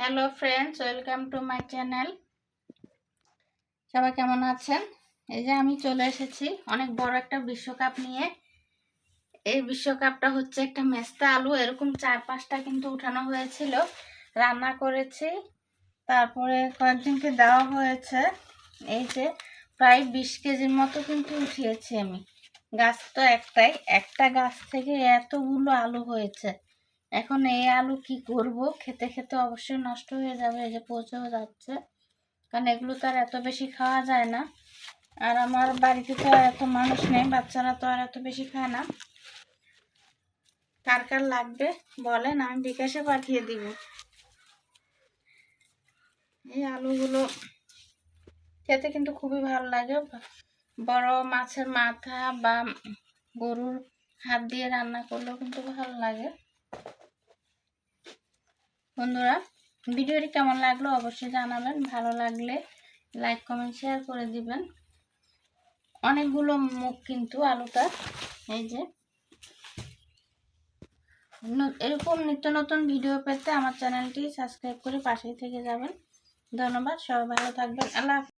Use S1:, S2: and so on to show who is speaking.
S1: Hello friends welcome to my channel সবাই কেমন আছেন? এই যে আমি চলে এসেছি অনেক বড় একটা বিশ্বকাপ নিয়ে। এই বিশ্বকাপটা হচ্ছে একটা মেস্তা আলু। এরকম চার পাঁচটা কিন্তু উঠানো হয়েছিল। রান্না করেছি। তারপরে কয়েকজনকে দেওয়া হয়েছে। এই যে প্রায় বিশ কেজির মতো কিন্তু উঠিয়েছি আমি। গাছ তো একটাই। একটা গাছ থেকে এতগুলো আলু হয়েছে। এখন এই আলু কি করব? খেতে খেতে অবশ্যই নষ্ট হয়ে যাবে, এই যে পচেও যাচ্ছে। কারণ এগুলো তো আর এত বেশি খাওয়া যায় না। আর আমার বাড়িতে তো আর এত মানুষ নেই, বাচ্চারা তো আর এত বেশি খায় না। কার কার লাগবে বলেন, আমি বিকাশে পাঠিয়ে দিব। এই আলুগুলো খেতে কিন্তু খুবই ভালো লাগে। বড় মাছের মাথা বা গরুর হাত দিয়ে রান্না করলেও কিন্তু ভালো লাগে। বন্ধুরা, ভিডিওটি কেমন লাগল অবশ্যই জানাবেন। ভালো লাগলে লাইক কমেন্ট শেয়ার করে দিবেন। অনেকগুলো মুখ কিন্তু আলুটা, এই যে। এরকম নিত্য নতুন ভিডিও পেতে আমার চ্যানেলটি সাবস্ক্রাইব করে পাশেই থেকে যাবেন। ধন্যবাদ, সবাই ভালো থাকবেন। আল্লাহ।